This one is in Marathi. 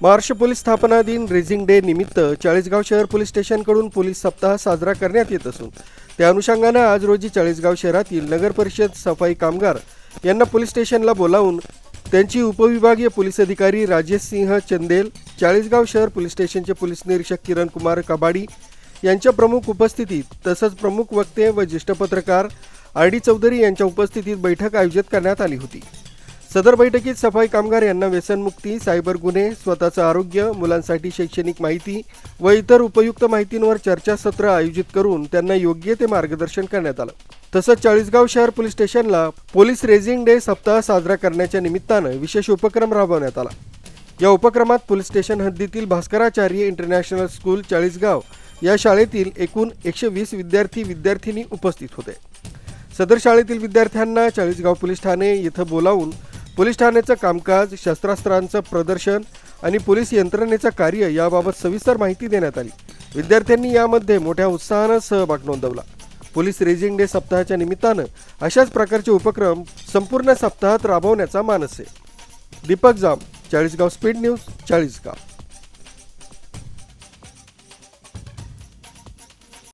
महाराष्ट्र पोलीस स्थापना दिन रेझिंग डे निमित्त चाळीसगाव शहर पोलीस स्टेशनकडून पोलीस सप्ताह साजरा करण्यात येत असून त्या अनुषंगानं आज रोजी चाळीसगाव शहरातील नगर परिषद सफाई कामगार यांना पोलीस स्टेशनला बोलावून त्यांची उपविभागीय पोलीस अधिकारी राजेश सिंह चंदेल चाळीसगाव शहर पोलीस स्टेशनचे पोलीस निरीक्षक किरण कुमार कबाडी यांच्या प्रमुख उपस्थितीत तसंच प्रमुख वक्ते व ज्येष्ठ पत्रकार आर डी चौधरी यांच्या उपस्थितीत बैठक आयोजित करण्यात आली होती. सदर बैठकीत सफाई कामगार यांना व्यसनमुक्ती सायबर गुन्हे स्वतःचं आरोग्य मुलांसाठी शैक्षणिक माहिती व इतर उपयुक्त माहितींवर चर्चासत्र आयोजित करून त्यांना योग्य ते मार्गदर्शन करण्यात आलं. तसंच चाळीसगाव शहर पोलीस स्टेशनला पोलीस रेझिंग डे सप्ताह साजरा करण्याच्या निमित्तानं विशेष उपक्रम राबवण्यात आला. या उपक्रमात पोलीस स्टेशन हद्दीतील भास्कराचार्य इंटरनॅशनल स्कूल चाळीसगाव या शाळेतील एकूण एकशे वीस विद्यार्थी विद्यार्थिनी उपस्थित होते. सदर शाळेतील विद्यार्थ्यांना चाळीसगाव पोलीस ठाणे येथे बोलावून पोलीस ठाण्याचं कामकाज शस्त्रास्त्रांचं प्रदर्शन आणि पोलीस यंत्रणेचं कार्य याबाबत सविस्तर माहिती देण्यात आली. विद्यार्थ्यांनी यामध्ये मोठ्या उत्साहानं सहभाग नोंदवला. पोलीस रेझिंग डे सप्ताहाच्या निमित्तानं अशाच प्रकारचे उपक्रम संपूर्ण सप्ताहात राबवण्याचा मानस आहे. Deepak Jam Chalisgaon speed news Chalisgaon.